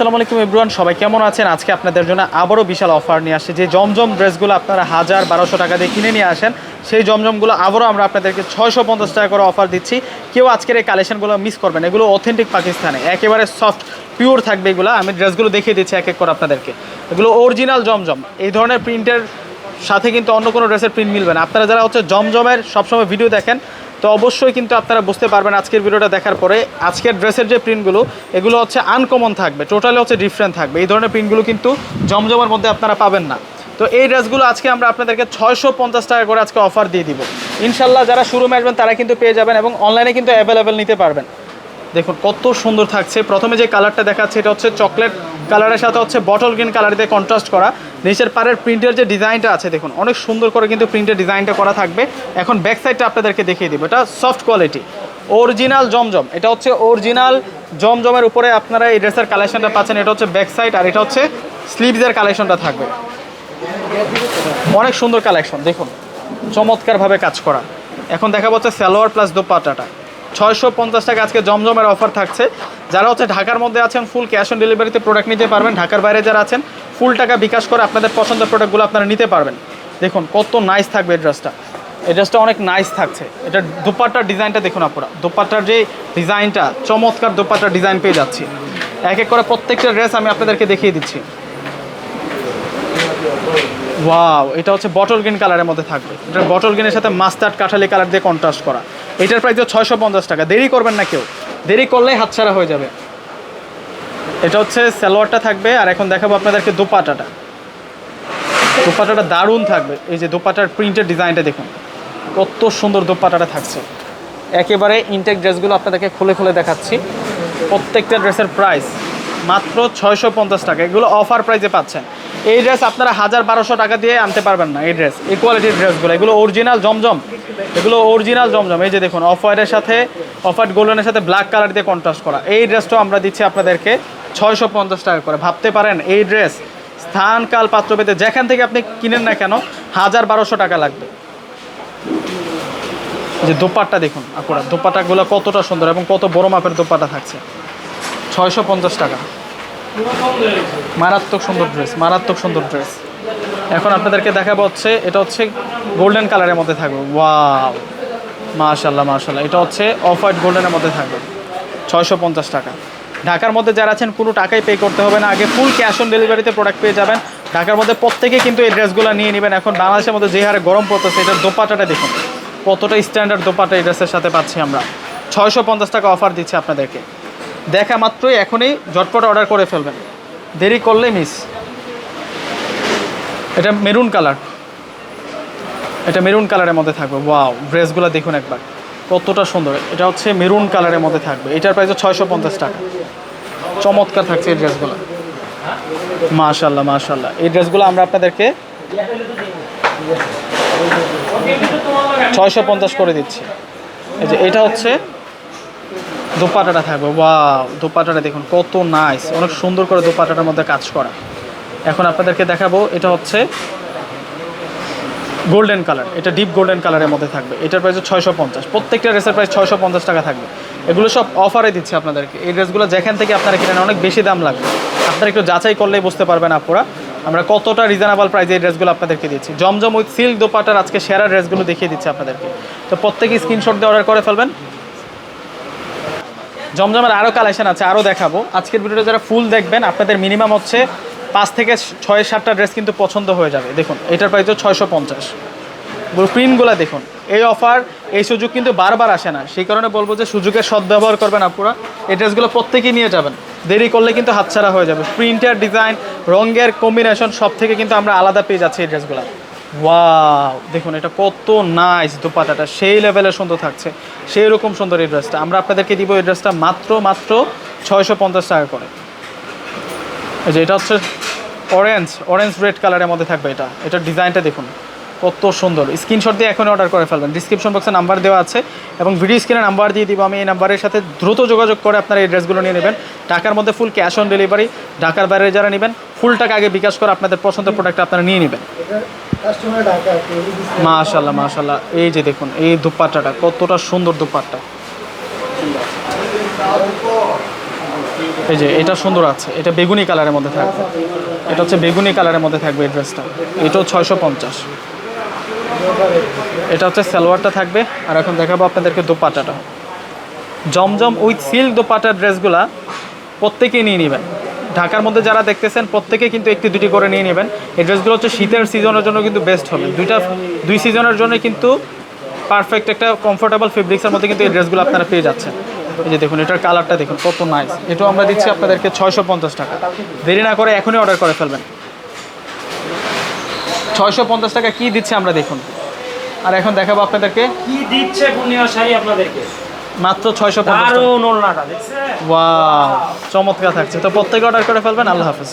আসসালামু আলাইকুম এভরিওয়ান, সবাই কেমন আছেন? আজকে আপনাদের জন্য আবারও বিশাল অফার নিয়ে আসছে। যে জমজম ড্রেসগুলো আপনারা হাজার বারোশো টাকা দিয়ে কিনে নিয়ে আসেন, সেই জমজমগুলো আবারও আমরা আপনাদেরকে ছয়শো পঞ্চাশ টাকা করে অফার দিচ্ছি। কেউ আজকের এই কালেকশনগুলো মিস করবেন এগুলো অথেন্টিক পাকিস্তানে। একেবারে সফট পিওর থাকবে এগুলো। আমি ড্রেসগুলো দেখিয়ে দিচ্ছি এক এক করে আপনাদেরকে। এগুলো অরিজিনাল জমজম। এই ধরনের প্রিন্টের সাথে কিন্তু অন্য কোনো ড্রেসের প্রিন্ট মিলবে না। আপনারা যারা হচ্ছে জমজমের সবসময় ভিডিও দেখেন তো অবশ্যই কিন্তু আপনারা বুঝতে পারবেন আজকের ভিডিওটা দেখার পরে। আজকের ড্রেসের যে প্রিন্টগুলো, এগুলো হচ্ছে আনকমন থাকবে টোটালি হচ্ছে ডিফারেন্ট থাকবে। এই ধরনের প্রিন্টগুলো কিন্তু জমজমার মধ্যে আপনারা পাবেন না। তো এই ড্রেসগুলো আজকে আমরা আপনাদেরকে ছয়শো পঞ্চাশ টাকা করে আজকে অফার দিয়ে দিব। ইনশাল্লাহ যারা শুরুমে আসবেন, তারা কিন্তু পেয়ে যাবেন এবং অনলাইনে কিন্তু অ্যাভেলেবেল নিতে পারবেন। দেখুন, কত সুন্দর থাকছে। প্রথমে যে কালারটা দেখাচ্ছে, এটা হচ্ছে চকলেট কালারের সাথে হচ্ছে বটল গ্রিন কালার দিয়ে কন্ট্রাস্ট করা। নিচের পাড়ের প্রিন্টের যে ডিজাইনটা আছে, দেখুন, অনেক সুন্দর করে কিন্তু প্রিন্টের ডিজাইনটা করা থাকবে। এখন ব্যাক সাইডটা আপনাদেরকে দেখিয়ে দিব। এটা সফট কোয়ালিটি অরিজিনাল জমজম। এটা হচ্ছে অরিজিনাল জমজমের উপরে আপনারা এই ড্রেসের কালেকশনটা পাচ্ছেন। এটা হচ্ছে ব্যাক সাইড আর এটা হচ্ছে স্লিভসের কালেকশনটা থাকবে। অনেক সুন্দর কালেকশন দেখুন, চমৎকারভাবে কাজ করা। এখন দেখা যাচ্ছে সালোয়ার প্লাস দোপাটাটা ছয়শো পঞ্চাশ টাকা আজকে জমজমের অফার থাকছে। যারা হচ্ছে ঢাকার মধ্যে আছেন ফুল ক্যাশ অন ডেলিভারিতে প্রোডাক্ট নিতে পারবেন। ঢাকার বাইরে যারা আছেন ফুল টাকা বিকাশ করে আপনাদের পছন্দের প্রোডাক্টগুলো আপনারা নিতে পারবেন। দেখুন, কত নাইস থাকবে এই ড্রেসটা এই ড্রেসটা অনেক নাইস থাকছে। এটা দোপাট্টার ডিজাইনটা দেখুন আপনারা দোপাট্টার যে ডিজাইনটা, চমৎকার দোপাট্টার ডিজাইন পেয়ে যাচ্ছি। এক এক করে প্রত্যেকটা ড্রেস আমি আপনাদেরকে দেখিয়ে দিচ্ছি। ওয়াও এটা হচ্ছে বটল গ্রিন কালারের মধ্যে থাকবে। এটা বটল গ্রিনের সাথে মাস্টার্ড কাঠালি কালার দিয়ে কন্ট্রাস্ট করা। এটার প্রাইস ছয়শো পঞ্চাশ টাকা। দেরি করবেন না কেউ। দেরি করলেই হাতছাড়া হয়ে যাবে। এটা হচ্ছে সালোয়ারটা থাকবে, আর এখন দেখাবো আপনাদেরকে দোপাটাটা। দোপাটাটা দারুণ থাকবে। এই যে দোপাটার প্রিন্টের ডিজাইনটা দেখুন। কত সুন্দর দোপাটাটা থাকছে। একেবারে ইনটেক ড্রেসগুলো আপনাদেরকে খুলে খুলে দেখাচ্ছি। প্রত্যেকটা ড্রেসের প্রাইস মাত্র ছয়শো পঞ্চাশ টাকা। এগুলো অফার প্রাইসে পাচ্ছেন। এই ড্রেস আপনারা হাজার বারোশো টাকা দিয়ে আনতে পারবেন না, এই ড্রেস এই কোয়ালিটির ড্রেসগুলো এগুলো অরিজিনাল জমজম, এগুলো অরিজিনাল জমজম। এই যে দেখুন অফ হোয়াইটের সাথে অফ হোয়াইট গোল্ডেনের সাথে ব্ল্যাক কালার দিয়ে কন্ট্রাস্ট করা। এই ড্রেসটাও আমরা দিচ্ছি আপনাদেরকে ছয়শো পঞ্চাশ টাকা করে। ভাবতে পারেন, এই ড্রেস স্থান, কাল পাত্র পেতে, যেখান থেকে আপনি কিনেন না কেন, হাজার বারোশো টাকা লাগবে। যে দোপাট্টা দেখুন আপনারা দোপাট্টাগুলো কতটা সুন্দর এবং কত বড় মাপের দোপাট্টা থাকছে। ছয়শো পঞ্চাশ টাকা। মারাত্মক সুন্দর ড্রেস মারাত্মক সুন্দর ড্রেস এখন আপনাদেরকে দেখাবো হচ্ছে, এটা হচ্ছে গোল্ডেন কালারের মধ্যে থাকবে। ওয়াও মাশাল্লাহ মাশাল্লাহ এটা হচ্ছে অফ হোয়াইট গোল্ডেনের মধ্যে থাকবে। ছয়শো পঞ্চাশ টাকা। ঢাকার মধ্যে যারা আছেন, কোনো টাকাই পে করতে হবে না। আগে ফুল ক্যাশ অন ডেলিভারিতে প্রোডাক্ট পেয়ে যাবেন। ঢাকার মধ্যে প্রত্যেকে কিন্তু এই ড্রেসগুলো নিয়ে নেবেন। এখন বাংলাদেশের মধ্যে যে হারে গরম পড়তেছে, এটার দোপাটাটা দেখুন। কতটা স্ট্যান্ডার্ড দোপাটা এই ড্রেসের সাথে পাচ্ছি আমরা। ছয়শো পঞ্চাশ টাকা অফার দিচ্ছি আপনাদেরকে। দেখা মাত্রই এখনই ঝটপট অর্ডার করে ফেলবেন। দেরি করলে মিস এটা মেরুন কালার এটা মেরুন কালারের মধ্যে থাকবে। ওয়াও ড্রেসগুলো দেখুন একবার। কতটা সুন্দর। এটা হচ্ছে মেরুন কালারের মধ্যে থাকবে। এটার প্রাইস ছয়শো পঞ্চাশ টাকা। চমৎকার থাকছে এই ড্রেসগুলো মাশাল্লাহ মাশাল্লাহ এই ড্রেসগুলো আমরা আপনাদেরকে ছয়শো পঞ্চাশ করে দিচ্ছি। এই যে এটা হচ্ছে দোপাটাটা থাকবে, ওয়াও, দোপাটাটা দেখুন, কত নাইস অনেক সুন্দর করে দোপাটাটার মধ্যে কাজ করা। এখন আপনাদেরকে দেখাবো, এটা হচ্ছে গোল্ডেন কালার এটা ডিপ গোল্ডেন কালারের মধ্যে থাকবে। এটার প্রাইস ছয়শো পঞ্চাশ, প্রত্যেকটা ড্রেসের প্রাইস ছয়শো পঞ্চাশ টাকা থাকবে। এগুলো সব অফারে দিচ্ছে আপনাদেরকে। এই ড্রেসগুলো যেখান থেকে আপনারা কিনেন, অনেক বেশি দাম লাগবে। আপনারা একটু যাচাই করলেই বুঝতে পারবেন আপনারা আমরা কতটা রিজনেবল প্রাইসে এই ড্রেসগুলো আপনাদেরকে দিচ্ছি। জমজম উইথ সিল্ক দোপাটার আজকে সেরা ড্রেসগুলো দেখিয়ে দিচ্ছে আপনাদেরকে। তো প্রত্যেকে স্ক্রিনশট দিয়ে অর্ডার করে ফেলবেন। জমজমের আরও কালেকশন আছে আরও দেখাবো। আজকের ভিডিওটা যারা ফুল দেখবেন, আপনাদের মিনিমাম হচ্ছে পাঁচ থেকে ছয় সাতটা ড্রেস কিন্তু পছন্দ হয়ে যাবে। দেখুন, এটার প্রাইস ছয়শো পঞ্চাশ। প্রিন্টগুলো দেখুন। এই অফার এই সুযোগ কিন্তু বারবার আসে না। সেই কারণে বলব যে সুযোগের সদ্ব্যবহার করবেন আপনারা এই ড্রেসগুলো প্রত্যেকেই নিয়ে যাবেন। দেরি করলে কিন্তু হাতছাড়া হয়ে যাবে। প্রিন্টের ডিজাইন রঙের কম্বিনেশন সব থেকে কিন্তু আমরা আলাদা পেয়ে যাচ্ছি এই ড্রেসগুলো ওয়াও দেখুন, এটা কত নাইস দুপাতাটা। সেই লেভেলের সুন্দর থাকছে। সেই রকম সুন্দর এই ড্রেসটা আমরা আপনাদেরকে দিব এই ড্রেসটা মাত্র মাত্র ছয়শো পঞ্চাশ টাকা করে। এই যে এটা হচ্ছে অরেঞ্জ অরেঞ্জ রেড কালারের মধ্যে থাকবে এটা। এটার ডিজাইনটা দেখুন, কত সুন্দর। স্ক্রিনশট দিয়ে এখন অর্ডার করে ফেলবেন। ডিসক্রিপশন বক্সে নাম্বার দেওয়া আছে এবং ভিডিও স্ক্রিনে নাম্বার দিয়ে দিব। আমি এই নাম্বারের সাথে দ্রুত যোগাযোগ করে আপনারা এই ড্রেসগুলো নিয়ে নেবেন। ঢাকার মধ্যে ফুল ক্যাশ অন ডেলিভারি ঢাকার বাইরে যারা নেবেন ফুল টাকা আগে বিকাশ করে আপনাদের পছন্দের প্রোডাক্ট আপনারা নিয়ে নেবেন। মাশাল্লাহ মাশাল্লাহ এই যে দেখুন, এই দুপাট্টাটা, কতটা সুন্দর দুপাট্টা। এই যে, এটা সুন্দর আছে। এটা বেগুনি কালারের মধ্যে থাকবে। এটা হচ্ছে বেগুনি কালারের মধ্যে থাকবে এই ড্রেসটা। এটাও ছয়শো পঞ্চাশ। এটা হচ্ছে সালোয়ারটা থাকবে। আর এখন দেখাবো আপনাদেরকে দোপাটাটা জমজম উইথ সিল্ক দোপাটার ড্রেসগুলা প্রত্যেকেই নিয়ে নেবেন। ঢাকার মধ্যে যারা দেখতেছেন, প্রত্যেকে কিন্তু একটি দুটি করে নিয়ে নেবেন। এই ড্রেসগুলো হচ্ছে শীতের সিজনের জন্য কিন্তু বেস্ট হবে। দুইটা, দুই সিজনের জন্য কিন্তু পারফেক্ট একটা কমফোর্টেবল ফেব্রিক্সের মধ্যে কিন্তু এই ড্রেসগুলো আপনারা পেয়ে যাচ্ছেন। এই যে দেখুন, এটার কালারটা দেখুন, কত নাইস এটাও আমরা দিচ্ছি আপনাদেরকে ছয়শো পঞ্চাশ টাকা। দেরি না করে এখনই অর্ডার করে ফেলবেন। ছয়শো পঞ্চাশ টাকা কি দিচ্ছে আমরা দেখুন। আর এখন দেখাবো আপনাদেরকে। কি দিচ্ছে পূর্ণিমা শাড়ি আপনাদেরকে? মাত্র ছয়শো পঞ্চাশ চমৎকার থাকছে। তো প্রত্যেকে অর্ডার করে ফেলবেন আল্লাহ হাফেজ।